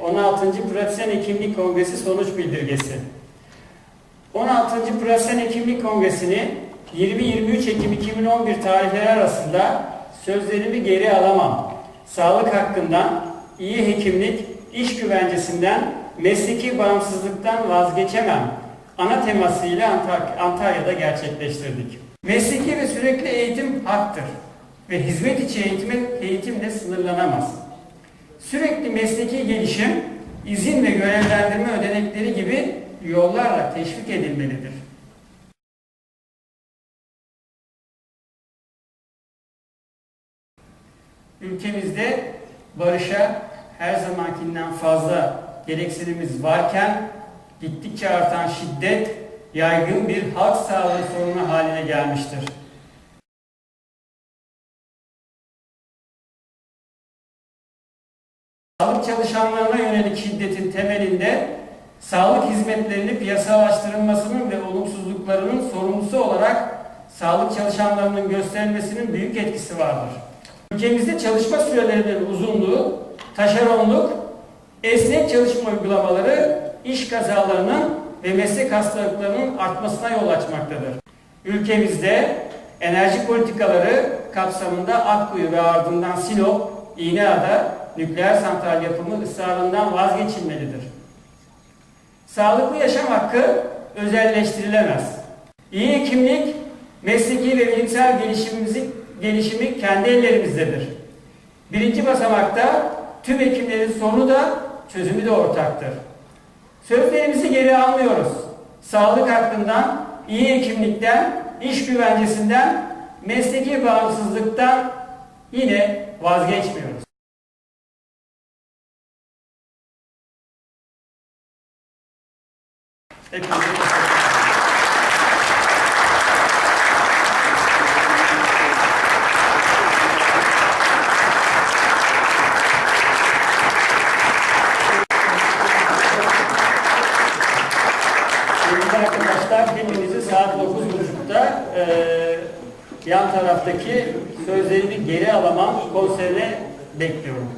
16. Pratisyen Hekimlik Kongresi sonuç bildirgesi. 16. Pratisyen Hekimlik Kongresi'ni 20-23 Ekim 2011 tarihleri arasında sözlerimi geri alamam. Sağlık hakkından, iyi hekimlik, iş güvencesinden, mesleki bağımsızlıktan vazgeçemem. Ana temasıyla Antalya'da gerçekleştirdik. Mesleki ve sürekli eğitim haktır ve hizmet içi eğitimin eğitimle sınırlanamaz. Sürekli mesleki gelişim, izin ve görevlendirme ödenekleri gibi yollarla teşvik edilmelidir. Ülkemizde barışa her zamankinden fazla gereksinimiz varken gittikçe artan şiddet yaygın bir halk sağlığı sorunu haline gelmiştir. Sağlık çalışanlarına yönelik şiddetin temelinde sağlık hizmetlerini piyasalaştırılmasının ve olumsuzluklarının sorumlusu olarak sağlık çalışanlarının gösterilmesinin büyük etkisi vardır. Ülkemizde çalışma sürelerinin uzunluğu, taşeronluk, esnek çalışma uygulamaları iş kazalarının ve meslek hastalıklarının artmasına yol açmaktadır. Ülkemizde enerji politikaları kapsamında Akkuyu ve ardından Sinop, İğneada nükleer santral yapımı ısrarından vazgeçilmelidir. Sağlıklı yaşam hakkı özelleştirilemez. İyi hekimlik, mesleki ve bilimsel gelişimimizi, gelişimi kendi ellerimizdedir. Birinci basamakta tüm hekimlerin sorunu da çözümü de ortaktır. Sözlerimizi geri almıyoruz. Sağlık hakkından, iyi hekimlikten, iş güvencesinden, mesleki bağımsızlıktan yine vazgeçmiyoruz. Hepinize arkadaşlar hepinizi saat 9.30'da eee yan taraftaki sözlerimi geri alamam konserine bekliyorum.